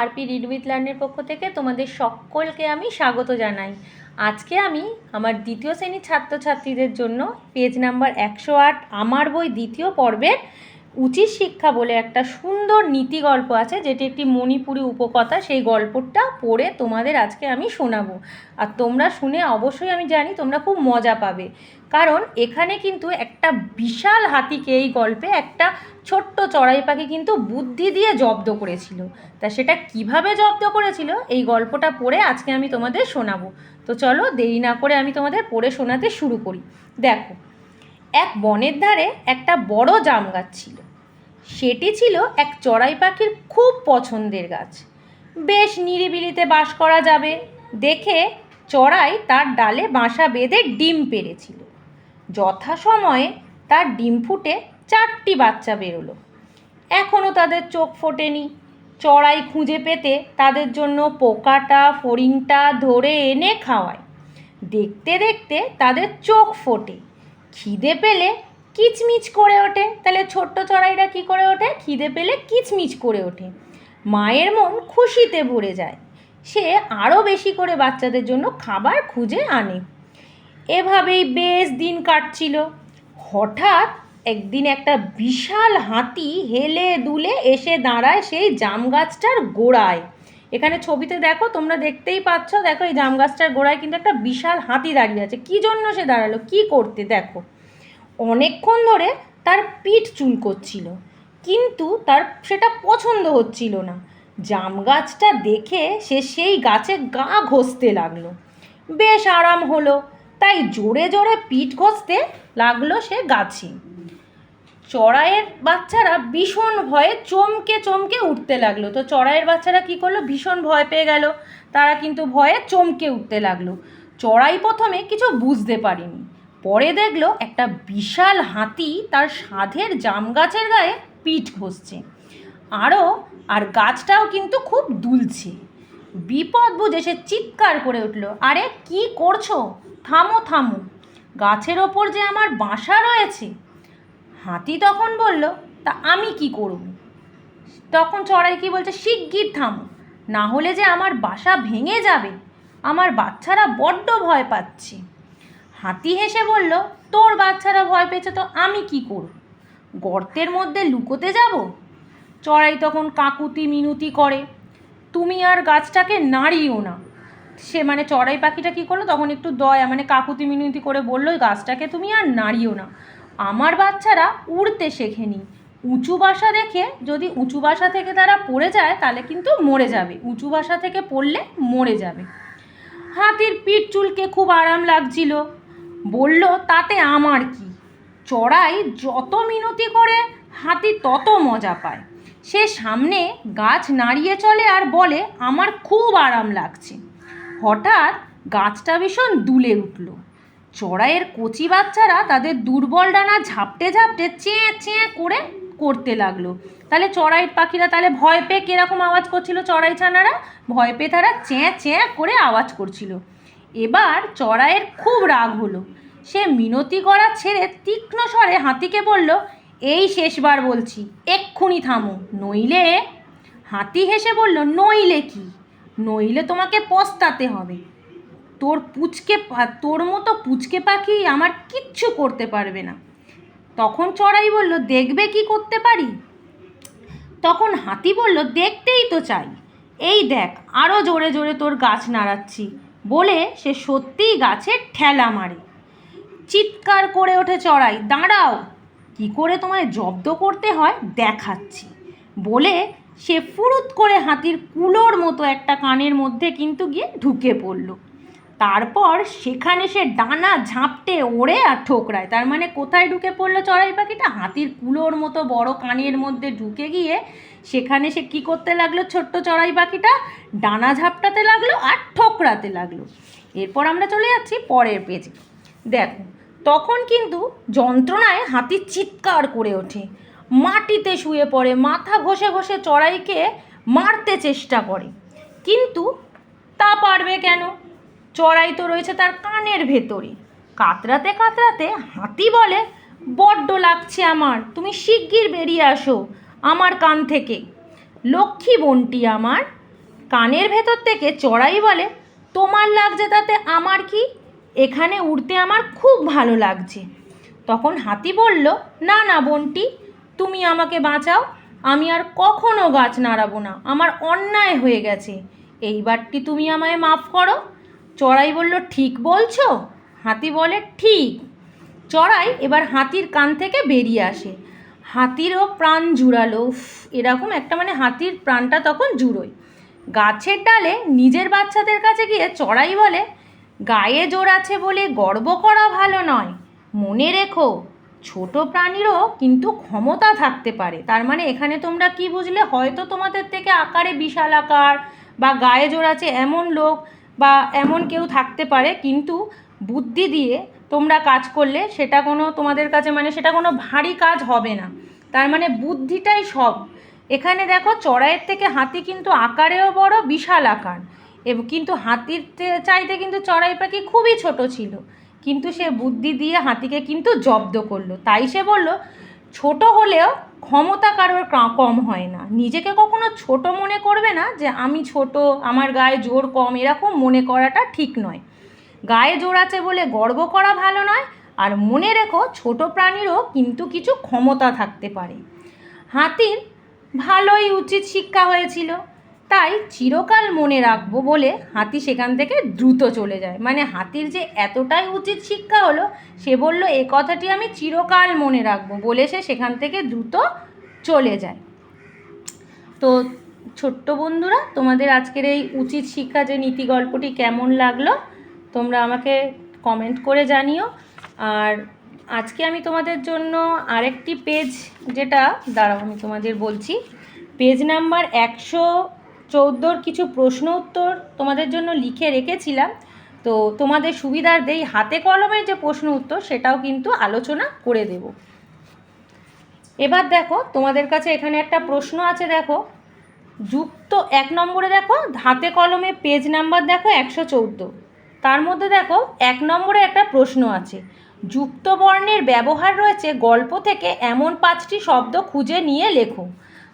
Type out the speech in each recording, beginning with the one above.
RP read with লার্নের পক্ষ থেকে তোমাদের সকলকে আমি স্বাগত জানাই। আজকে আমি আমার দ্বিতীয় শ্রেণির ছাত্রছাত্রীদের জন্য পেজ নাম্বার একশো আট, আমার বই দ্বিতীয় পর্বের উচিত শিক্ষা বলে একটা সুন্দর নীতি গল্প আছে, যেটি একটি মণিপুরি উপকথা, সেই গল্পটা পড়ে তোমাদের আজকে আমি শোনাবো। আর তোমরা শুনে অবশ্যই আমি জানি তোমরা খুব মজা পাবে। কারণ এখানে কিন্তু একটা বিশাল হাতিকে এই গল্পে একটা ছোট্ট চড়াই পাখি কিন্তু বুদ্ধি দিয়ে জব্দ করেছিল। তা সেটা কীভাবে জব্দ করেছিল এই গল্পটা পড়ে আজকে আমি তোমাদের শোনাবো। তো চলো দেরি না করে আমি তোমাদের পড়ে শোনাতে শুরু করি। দেখো, এক বনের ধারে একটা বড় জাম গাছ ছিল। সেটি ছিল এক চড়াই পাখির খুব পছন্দের গাছ। বেশ নিরিবিলিতে বাস করা যাবে। দেখে চড়াই তার ডালে বাসা বেঁধে ডিম পেড়েছিল। যথাসময়ে তার ডিম ফুটে চারটি বাচ্চা বেরোলো। এখনও তাদের চোখ ফোটেনি। চড়াই খুঁজে পেতে তাদের জন্য পোকাটা, ফড়িংটা ধরে এনে খাওয়ায়। দেখতে দেখতে তাদের চোখ ফোটে। খিদে পেলে কিচমিচ করে ওঠে। তাহলে ছোট্ট চড়াইরা কি করে ওঠে? খিদে পেলে কিচমিচ করে ওঠে। মায়ের মন খুশিতে ভরে যায়। সে আরও বেশি করে বাচ্চাদের জন্য খাবার খুঁজে আনে। এভাবেই বেশ দিন কাটছিল। হঠাৎ একদিন একটা বিশাল হাতি হেলে দুলে এসে দাঁড়ায় সেই জাম গাছটার গোড়ায়। এখানে ছবিতে দেখো, তোমরা দেখতেই পাচ্ছ, দেখো এই জাম গাছটার গোড়ায় কিন্তু একটা বিশাল হাতি দাঁড়িয়ে আছে। কী জন্য সে দাঁড়াল? কি করতে? দেখো। অনেকক্ষণ ধরে তার পিঠ চুল করছিল, কিন্তু তার সেটা পছন্দ হচ্ছিল না। জাম গাছটা দেখে সে সেই গাছে গা ঘষতে লাগল। বেশ আরাম হলো। তাই জোরে জোরে পিঠ ঘষতে লাগল সে গাছে। চড়াইয়ের বাচ্চারা ভীষণ ভয়ে চমকে চমকে উঠতে লাগল। তো চড়াইয়ের বাচ্চারা কি করল? ভীষণ ভয় পেয়ে গেল। তারা কিন্তু ভয়ে চমকে উঠতে লাগল। চড়াই প্রথমে কিছু বুঝতে পারেনি। পরে দেখল একটা বিশাল হাতি তার সাধের জাম গাছের গায়ে পিঠ ঘষছে। আরও আর গাছটাও কিন্তু খুব দুলছে। বিপদ বুঝে সে চিৎকার করে উঠল, আরে কি করছ? থামো থামো। গাছের ওপর যে আমার বাসা রয়েছে? হাতি তখন বলল, তা আমি কি করব? তখন চড়াই কি বলছে, শিগগির থামো। না হলে যে আমার বাসা ভেঙে যাবে। আমার বাচ্চারা বড্ড ভয় পাচ্ছে। হাতি হেসে বলল, তোর বাচ্চারা ভয় পেয়েছে তো আমি কি করব? গর্তের মধ্যে লুকোতে যাব? চড়াই তখন কাকুতি মিনতি করে তুমি আর গাছটাকে নাড়িও না। সে মানে চড়াই পাখিটা কী করল? তখন একটু দয়া মানে কাকুতি মিনতি করে বলল, "ওই গাছটাকে তুমি আর নাড়িও না। আমার বাচ্চারা উড়তে শেখেনি। উঁচু বাসা দেখে যদি উঁচু বাসা থেকে তারা পড়ে যায়, তাহলে কিন্তু মরে যাবে। উঁচু বাসা থেকে পড়লে মরে যাবে। হাতির পিঠ চুলকে খুব আরাম লাগছিল। বলল, তাতে আমার কি? চড়াই যত মিনতি করে, হাতি তত মজা পায়। সে সামনে গাছ নাড়িয়ে চলে আর বলে, আমার খুব আরাম লাগছে। হঠাৎ গাছটা ভীষণ দুলে উঠল। চড়াইয়ের কচি বাচ্চারা তাদের দুর্বল ডানা ঝাপটে ঝাপটে চেঁ চেঁ করে করতে লাগল। তাহলে চড়াই পাখিরা তাহলে ভয় পেয়ে কীরকম আওয়াজ করছিল চড়াই ছানারা? ভয় পেয়ে তারা চেঁ চেঁ করে আওয়াজ করছিল। এবার চড়াইয়ের খুব রাগ হলো। সে মিনতি করা ছেড়ে তীক্ষ্ণ স্বরে হাতিকে বলল এই শেষবার বলছি, এক্ষুনি থামো। নইলে, হাতি হেসে বলল, নইলে কি? নইলে তোমাকে পস্তাতে হবে। তোর পুচকে তোর মতো পুচকে পাখি আমার কিচ্ছু করতে পারবে না। তখন চড়াই বলল, দেখবে কি করতে পারি? তখন হাতি বলল, দেখতেই তো চাই। এই দেখ আরও জোরে জোরে তোর গাছ নাড়াচ্ছি। বলে সে সত্যিই গাছে ঠেলা মারে। চিৎকার করে ওঠে চড়াই, দাঁড়াও কি করে তোমায় জব্দ করতে হয় দেখাচ্ছি। বলে সে ফুরুত করে হাতির কুলোর মতো একটা কানের মধ্যে কিন্তু গিয়ে ঢুকে পড়ল। তারপর সেখানে সে ডানা ঝাঁপটে ওড়ে আর ঠোকরায়। তার মানে কোথায় ঢুকে পড়ল চড়াই পাখিটা? হাতির কুলোর মতো বড় কানের মধ্যে ঢুকে গিয়ে সেখানে সে কি করতে লাগল? ছোট্ট চড়াই পাখিটা ডানা ঝাপটাতে লাগল আর ঠোকরাতে লাগল। এরপর আমরা চলে যাচ্ছি পরের পেজে দেখো তখন কিন্তু যন্ত্রণায় হাতি চিৎকার করে ওঠে। মাটিতে শুয়ে পড়ে, মাথা ঘষে ঘষে চড়াইকে মারতে চেষ্টা করে। কিন্তু তা পারবে কেন? চড়াই তো রয়েছে তার কানের ভেতরে। কাতরাতে কাতরাতে হাতি বলে, বড্ড লাগছে আমার, তুমি শিগগির বেরিয়ে আসো আমার কান থেকে। লক্ষ্মী বোনটি আমার কানের ভেতর থেকে চড়াই বলে, তোমার লাগছে তাতে আমার কি এখানে উড়তে আমার খুব ভালো লাগছে। তখন হাতি বলল, না না বন্টি, তুমি আমাকে বাঁচাও। আমি আর কখনো গাছ নাড়াবো না। আমার অন্যায় হয়ে গেছে। এইবারটি তুমি আমায় মাফ করো। চড়াই বলল, ঠিক বলছো? হাতি বলে, ঠিক। চড়াই এবার হাতির কান থেকে বেরিয়ে আসে। হাতিরও প্রাণ জুড়ালো। এরকম একটা মানে হাতির প্রাণটা তখন জুড়োয়। গাছের ডালে নিজের বাচ্চাদের কাছে গিয়ে চড়াই বলে গায়ে জোর আছে বলে গর্ব করা ভালো নয়। মনে রেখো, ছোট প্রাণীরও কিন্তু ক্ষমতা থাকতে পারে। তার মানে এখানে তোমরা কি বুঝলে? হয়তো তোমাদের থেকে আকারে বিশাল আকার বা গায়ে জোর আছে এমন লোক বা এমন কেউ থাকতে পারে, কিন্তু বুদ্ধি দিয়ে তোমরা কাজ করলে সেটা কোনো তোমাদের কাছে মানে সেটা কোনো ভারী কাজ হবে না। তার মানে বুদ্ধিটাই সব। এখানে দেখো চড়াইয়ের থেকে হাতি কিন্তু আকারেও বড়, বিশাল আকার। কিন্তু হাতির চাইতে কিন্তু চড়াই পাখি খুবই ছোট ছিল। কিন্তু সে বুদ্ধি দিয়ে হাতিকে কিন্তু জব্দ করল। তাই সে বলল, ছোট হলেও ক্ষমতা কারোর কম হয় না। নিজেকে কখনো ছোট মনে করবে না যে, আমি ছোট, আমার গায়ে জোর কম, এরকম মনে করাটা ঠিক নয়। গায়ে জোর আছে বলে গর্ব করা ভালো নয়, আর মনে রেখো ছোট প্রাণীরও কিন্তু কিছু ক্ষমতা থাকতে পারে। হাতির ভালোই উচিত শিক্ষা হয়েছিল। তাই চিরকাল মনে রাখব বলে হাতি সেখান থেকে দ্রুত চলে যায়। মানে হাতির যে এতটাই উচিত শিক্ষা হলো, সে বলল, এ কথাটি আমি চিরকাল মনে রাখব বলে সে সেখান থেকে দ্রুত চলে যায়। তো ছোট্ট বন্ধুরা, তোমাদের আজকের এই উচিত শিক্ষা যে নীতি গল্পটি কেমন লাগল, তোমরা আমাকে কমেন্ট করে জানিও। আর আজকে আমি তোমাদের জন্য আরেকটি পেজ যেটা, দাঁড়াও আমি তোমাদের বলছি। পেজ নাম্বার একশো চৌদ্দোর কিছু প্রশ্ন উত্তর তোমাদের জন্য লিখে রেখেছিলাম। তো তোমাদের সুবিধার্থেই হাতে কলমের যে প্রশ্ন উত্তর, সেটাও কিন্তু আলোচনা করে দেব। এবার দেখো, তোমাদের কাছে এখানে একটা প্রশ্ন আছে, দেখো। যুক্ত এক নম্বরে দেখো, হাতে কলমে পেজ নাম্বার দেখো একশো চৌদ্দো। তার মধ্যে দেখো, এক নম্বরে একটা প্রশ্ন আছে। যুক্ত বর্ণের ব্যবহার রয়েছে গল্প থেকে এমন পাঁচটি শব্দ খুঁজে নিয়ে লেখো।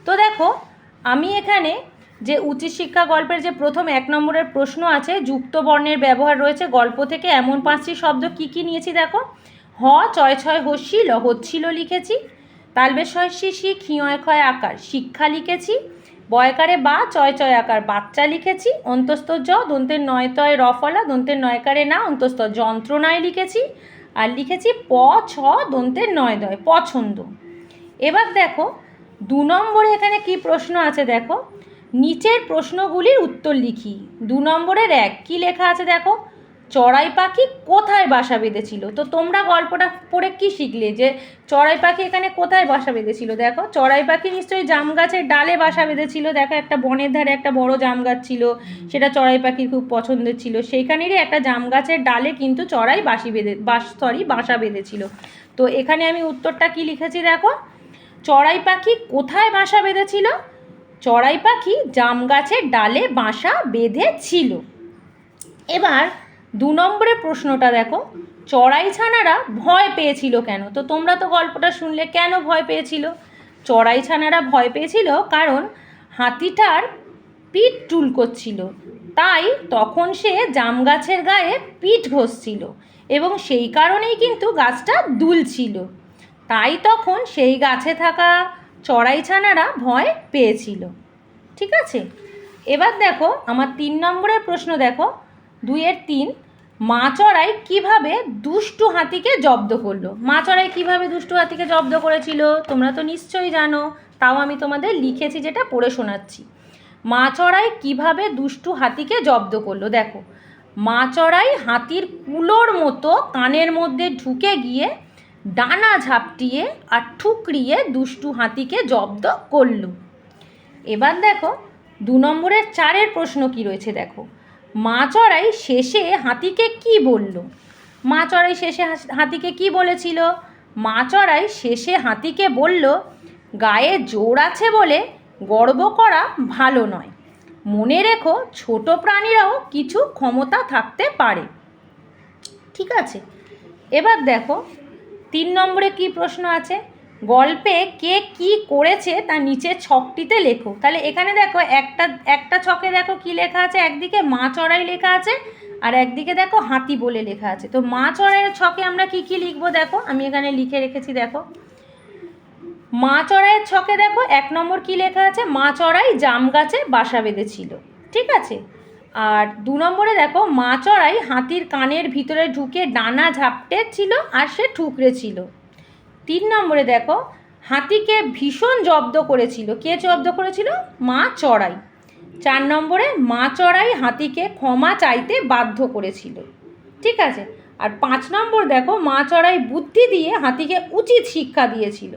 তো দেখো, আমি এখানে যে উচিত শিক্ষা গল্পের যে প্রথম এক নম্বরের প্রশ্ন আছে, যুক্ত বর্ণের ব্যবহার রয়েছে, গল্প থেকে এমন পাঁচটি শব্দ কি কি নিয়েছি দেখো? হ চয় ছয় হস্যি, ল হচ্ছিল লিখেছি তালবেশ শস্যি শি ক্ষিয়য় ক্ষয় আকার, শিক্ষা লিখেছি, বয়কারে বা, চয় চয় আকার, বাচ্চা লিখেছি, অন্তস্থ জ দন্তের নয় তয় রফলা দন্তের নয়কারে না, অন্তস্থ যন্ত্রণায় লিখেছি, আর লিখেছি প, ছ দন্তের নয় দয়, পছন্দ। এবার দেখো, দু নম্বরে এখানে কি প্রশ্ন আছে দেখো? নিচের প্রশ্নগুলির উত্তর লিখি। দু নম্বরের এক, কি লেখা আছে দেখো? চড়াই পাখি কোথায় বাসা বেঁধেছিল? তো তোমরা গল্পটা পড়ে কি শিখলে যে চড়াই পাখি এখানে কোথায় বাসা বেঁধেছিল? দেখো, চড়াই পাখি নিশ্চয়ই জাম গাছের ডালে বাসা বেঁধেছিল। দেখো, একটা বনের ধারে একটা বড় জাম গাছ ছিল, সেটা চড়াই পাখির খুব পছন্দের ছিল। সেইখানেরই একটা জাম গাছের ডালে কিন্তু চড়াই বাসি বেঁধে, বাস সরি বাসা বেঁধেছিল। তো এখানে আমি উত্তরটা কি লিখেছি দেখো? চড়াই পাখি কোথায় বাসা বেঁধেছিল? চড়াই পাখি জাম গাছের ডালে বাসা বেঁধেছিল এবার দু নম্বরের প্রশ্নটা দেখো, চড়াই ছানারা ভয় পেয়েছিল কেন? তো তোমরা তো গল্পটা শুনলে, কেন ভয় পেয়েছিল? চড়াই ছানারা ভয় পেয়েছিল কারণ হাতিটার পিঠ টুল করছিল, তাই তখন সে জাম গাছের গায়ে পিঠ ঘষছিল এবং সেই কারণেই কিন্তু গাছটা দুলছিল। তাই তখন সেই গাছে থাকা চড়াই ছানারা ভয় পেয়েছিল। ঠিক আছে? এবার দেখো, আমার তিন নম্বরের প্রশ্ন দেখো। দুইয়ের তিন, মা চড়াই কীভাবে দুষ্টু হাতিকে জব্দ করল? মা চড়াই কীভাবে দুষ্টু হাতিকে জব্দ করেছিল? তোমরা তো নিশ্চয়ই জানো, তাও আমি তোমাদের লিখেছি যেটা পড়ে শোনাচ্ছি। মা চড়াই কীভাবে দুষ্টু হাতিকে জব্দ করল? দেখো, মা চড়াই হাতির কুলোর মতো কানের মধ্যে ঢুকে গিয়ে ডানা ঝাপটিয়ে আর ঠুকরিয়ে দুষ্টু হাতিকে জব্দ করল এবার দেখো, দু নম্বরের চারের প্রশ্ন কি রয়েছে দেখো। মা চড়াই শেষে হাতিকে কি বলল? মা চড়াই শেষে হাতিকে কি বলেছিল? মা চড়াই শেষে হাতিকে বলল, গায়ে জোর আছে বলে গর্ব করা ভালো নয়। মনে রেখো, ছোট প্রাণীরাও কিছু ক্ষমতা থাকতে পারে। ঠিক আছে। এবার দেখো তিন নম্বরে কি প্রশ্ন আছে? গল্পে কে কি করেছে তা নিচে ছকটিতে লেখো। তাহলে এখানে দেখো একটা একটা ছকে দেখো কি লেখা আছে? একদিকে মা চড়াই লেখা আছে আর একদিকে দেখো হাতি বলে লেখা আছে। তো মা চড়াইয়ের ছকে আমরা কি কি লিখব দেখো? আমি এখানে লিখে রেখেছি দেখো। মা চড়াইয়ের ছকে দেখো এক নম্বর কি লেখা আছে? মা চড়াই জাম গাছে বাসা বেঁধেছিল। ঠিক আছে? আর দু নম্বরে দেখো, মা চড়াই হাতির কানের ভিতরে ঢুকে ডানা ঝাপটে ছিল আর সে ঠুকরে ছিল। তিন নম্বরে দেখো, হাতিকে ভীষণ জব্দ করেছিল। কে জব্দ করেছিল? মা চড়াই। চার নম্বরে, মা চড়াই হাতিকে ক্ষমা চাইতে বাধ্য করেছিল। ঠিক আছে? আর পাঁচ নম্বর দেখো, মা চড়াই বুদ্ধি দিয়ে হাতিকে উচিত শিক্ষা দিয়েছিল।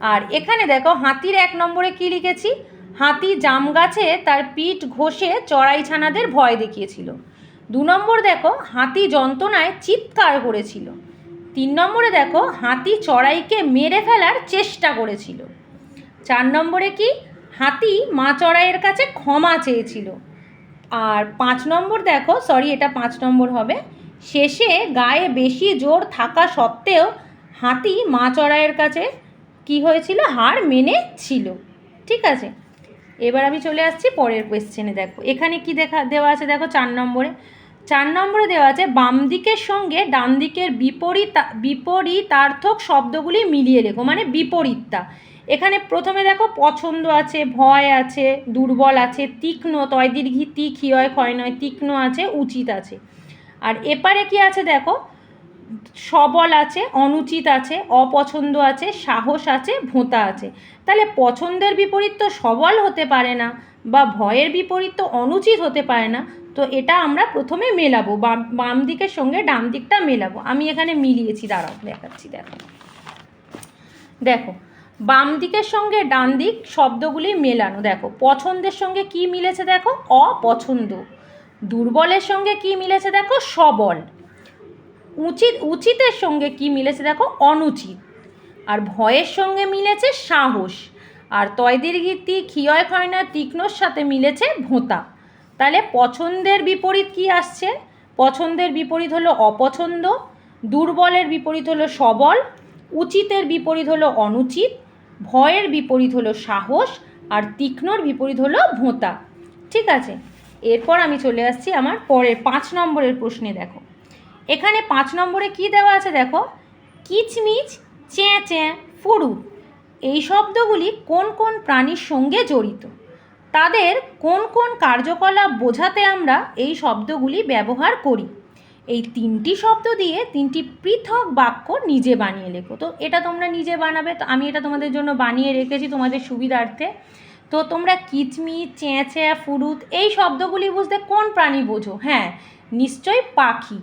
আর এখানে দেখো, হাতির এক নম্বরে কী লিখেছি? হাতি জাম গাছে তার পিঠ ঘষে চড়াই ছানাদের ভয় দেখিয়েছিল। দু নম্বর দেখো, হাতি যন্ত্রণায় চিৎকার করেছিল। তিন নম্বরে দেখো, হাতি চড়াইকে মেরে ফেলার চেষ্টা করেছিল। চার নম্বরে কি? হাতি মা চড়াইয়ের কাছে ক্ষমা চেয়েছিল। আর পাঁচ নম্বর দেখো সরি এটা পাঁচ নম্বর হবে, শেষে গায়ে বেশি জোর থাকা সত্ত্বেও হাতি মা চড়াইয়ের কাছে কি হয়েছিল? হার মেনে ছিল ঠিক আছে? এবার আমি চলে আসছি পরের কোয়েশ্চেনে দেখো। এখানে কি দেখা, দেওয়া আছে? দেখো চার নম্বরে। চার নম্বরে দেওয়া আছে, বাম দিকের সঙ্গে ডান দিকের বিপরীত, বিপরীতার্থক শব্দগুলি মিলিয়ে লেখো মানে বিপরীতটা। এখানে প্রথমে দেখো, পছন্দ আছে, ভয় আছে, দুর্বল আছে, তীক্ষ্ণ তয়, দীর্ঘি তিক হিয় ক্ষয় নয়, তীক্ষ্ণ আছে, উচিত আছে। আর এপারে কি আছে দেখো সবল আছে, অনুচিত আছে, অপছন্দ আছে, সাহস আছে, ভোঁতা আছে। তাহলে পছন্দের বিপরীত তো সবল হতে পারে না বা ভয়ের বিপরীত তো অনুচিত হতে পারে না, তো এটা আমরা প্রথমে মেলাবো, বাম বাম দিকের সঙ্গে ডান দিকটা মেলাবো। আমি এখানে মিলিয়েছি, দাঁড়াও, দেখাচ্ছি, দেখো। দেখো, বাম দিকের সঙ্গে ডান দিক শব্দগুলি মেলানো, দেখো, পছন্দের সঙ্গে কি মিলেছে, দেখো, অপছন্দ। দুর্বলের সঙ্গে কি মিলেছে, দেখো, সবল। উচিত, উচিতের সঙ্গে কি মিলেছে দেখো? অনুচিত। আর ভয়ের সঙ্গে মিলেছে সাহস। আর তয়দীর্ঘিতি ক্ষিয়য় ক্ষয় না তীক্ষ্ণর সাথে মিলেছে ভোঁতা। তাহলে পছন্দের বিপরীত কি আসছে? পছন্দের বিপরীত হলো অপছন্দ, দুর্বলের বিপরীত হলো সবল, উচিতের বিপরীত হলো অনুচিত, ভয়ের বিপরীত হলো সাহস, আর তীক্ষ্ণর বিপরীত হলো ভোঁতা। ঠিক আছে? এরপর আমি চলে আসছি আমার পরের পাঁচ নম্বরের প্রশ্নে দেখো। এখানে পাঁচ নম্বরে কি দেওয়া আছে দেখো? কিচমিচ, চেঁ চেঁ ফুরুত এই শব্দগুলি কোন কোন প্রাণীর সঙ্গে জড়িত? তাদের কোন কোন কার্যকলাপ বোঝাতে আমরা এই শব্দগুলি ব্যবহার করি? এই তিনটি শব্দ দিয়ে তিনটি পৃথক বাক্য নিজে বানিয়ে লেখো। তো এটা তোমরা নিজে বানাবে, তো আমি এটা তোমাদের জন্য বানিয়ে রেখেছি তোমাদের সুবিধার্থে। তো তোমরা কিচমি চেঁচে ফুরুত এই শব্দগুলি বুঝতে কোন প্রাণী বোঝো? হ্যাঁ নিশ্চয়ই পাখি।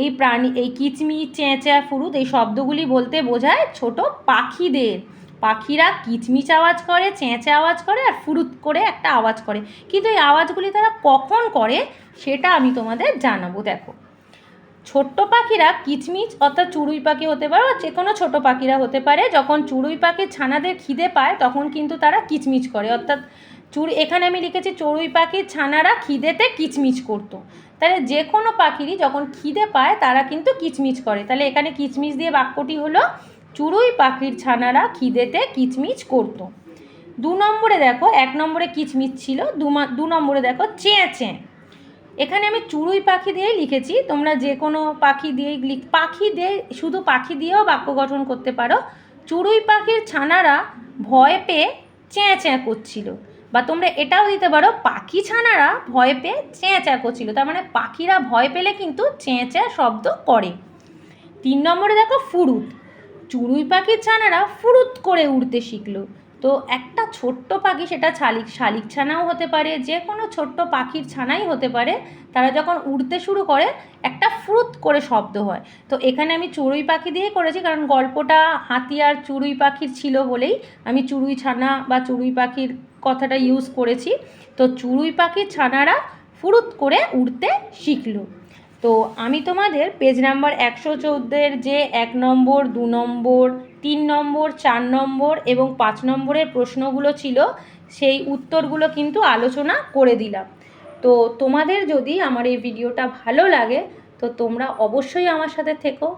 এই প্রাণী, এই কিচমি, চেঁচা, ফুরুত এই শব্দগুলি বলতে বোঝায় ছোট পাখিদের। পাখিরা কিচমিচ আওয়াজ করে, চেঁচে আওয়াজ করে আর ফুরুত করে একটা আওয়াজ করে। কিন্তু এই আওয়াজগুলি তারা কখন করে সেটা আমি তোমাদের জানাব, দেখো। ছোট্ট পাখিরা কিচমিচ অর্থাৎ চড়ুই পাখি হতে পারে বা যে কোনো ছোটো পাখিরা হতে পারে, যখন চড়ুই পাখির ছানাদের খিদে পায় তখন কিন্তু তারা কিচমিচ করে। অর্থাৎ চুর, এখানে আমি লিখেছি চড়ুই পাখির ছানারা খিদেতে কিচমিচ করতো। তাহলে যে কোনো পাখিরই যখন খিদে পায়, তারা কিন্তু কিচমিচ করে। তাহলে এখানে কিচমিচ দিয়ে বাক্যটি হলো চড়ুই পাখির ছানারা খিদেতে কিচমিচ করতো। দু নম্বরে দেখো, এক নম্বরে কিচমিচ ছিল, দু নম্বরে দেখো, চেঁ চেঁ। এখানে আমি চড়ুই পাখি দিয়েই লিখেছি, তোমরা যে কোনো পাখি দিয়েই লিখ, পাখি দিয়ে, শুধু পাখি দিয়েও বাক্য গঠন করতে পারো। চড়ুই পাখির ছানারা ভয় পেয়ে চেঁ চেঁ করছিল। বা তোমরা এটাও দিতে পারো, পাখি ছানারা ভয় পেয়ে চেঁ চেঁ করছিল। তার মানে পাখিরা ভয় পেলে কিন্তু চেঁ শব্দ করে। তিন নম্বরে দেখো ফুরুত। চড়ুই পাখির ছানারা ফুরুত করে উড়তে শিখলো। তো একটা ছোট্ট পাখি সেটা শালিক শালিক ছানাও হতে পারে, যে কোনো ছোট্ট পাখির ছানাই হতে পারে। তারা যখন উড়তে শুরু করে, একটা ফ্রুত করে শব্দ হয়। তো এখানে আমি চড়ুই পাখি দিয়েই করেছি, কারণ গল্পটা হাতি আর চড়ুই পাখির ছিল বলেই আমি চড়ুই ছানা বা চড়ুই পাখির কথাটা ইউজ করেছি। তো চুরুই পাখির ছানারা ফুরুত করে উড়তে শিখল। তো আমি তোমাদের পেজ নাম্বার একশো চৌদ্দের যে এক নম্বর, দু নম্বর, তিন নম্বর, চার নম্বর এবং পাঁচ নম্বরের প্রশ্নগুলো ছিল, সেই উত্তরগুলো কিন্তু আলোচনা করে দিলাম। তো তোমাদের যদি আমার এই ভিডিওটা ভালো লাগে, তো তোমরা অবশ্যই আমার সাথে থেকো।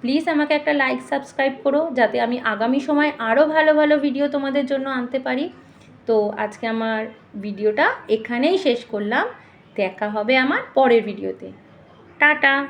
প্লিজ আমাকে একটা লাইক সাবস্ক্রাইব করো, যাতে আমি আগামী সময় আরও ভালো ভালো ভিডিও তোমাদের জন্য আনতে পারি। তো আজকে আমার ভিডিওটা এখানেই শেষ করলাম। দেখা হবে আমার পরের ভিডিওতে। টাটা!